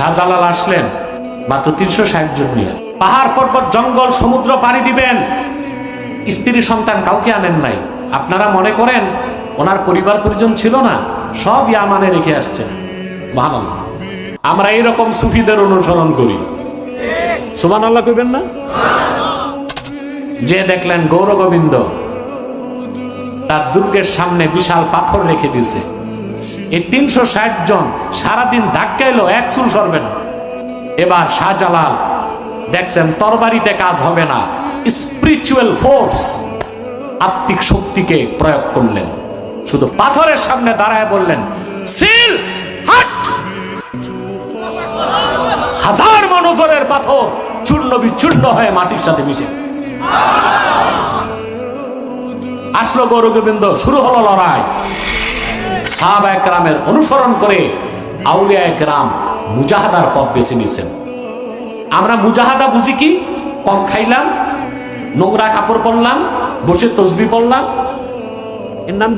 শাহজালাল আসলেন মাত্র তিনশো ষাট জন নিয়ে। পাহাড় পর্বত, জঙ্গল, সমুদ্র পাড়ি দিবেন। স্ত্রী সন্তান কাউকে আনেন নাই। আপনারা মনে করেন ওনার পরিবার পরিজন ছিল না? সব ইয়ামানে রেখে মহান আল্লাহ। আমরা এইরকম সুফিদের অনুসরণ করি। সুমান আল্লাহ কইবেন না? যে দেখলেন গৌর গোবিন্দ তার দুর্গের সামনে বিশাল পাথর রেখে দিছে এই তিনশো ষাট জন সারাদিন ধাক্কা এলো এক চুল সরবে না। এবার শাহজালাল দেখছেন তরবারিতে কাজ হবে না। স্পিরিচুয়াল ফোর্স আত্মিক শক্তিকে প্রয়োগ করলেন। শুধু পাথরের সামনে দাঁড়ায় বললেন, সিল, হাট! হাজার মানুষের পাথর চূর্ণ বিচূর্ণ হয়ে মাটির সাথে মিশে। আসলো গৌর গোবিন্দ শুরু হলো লড়াই। সাহাবা একরামের অনুসরণ করে আউলিয়া একরাম মুজাহাদার পথ বেছে নিয়েছেন। আমরা মুজাহাদা বুঝি কি? কম খাইলাম, নোংরা কাপড় পরলাম, বসে তসবি পরলাম এর নাম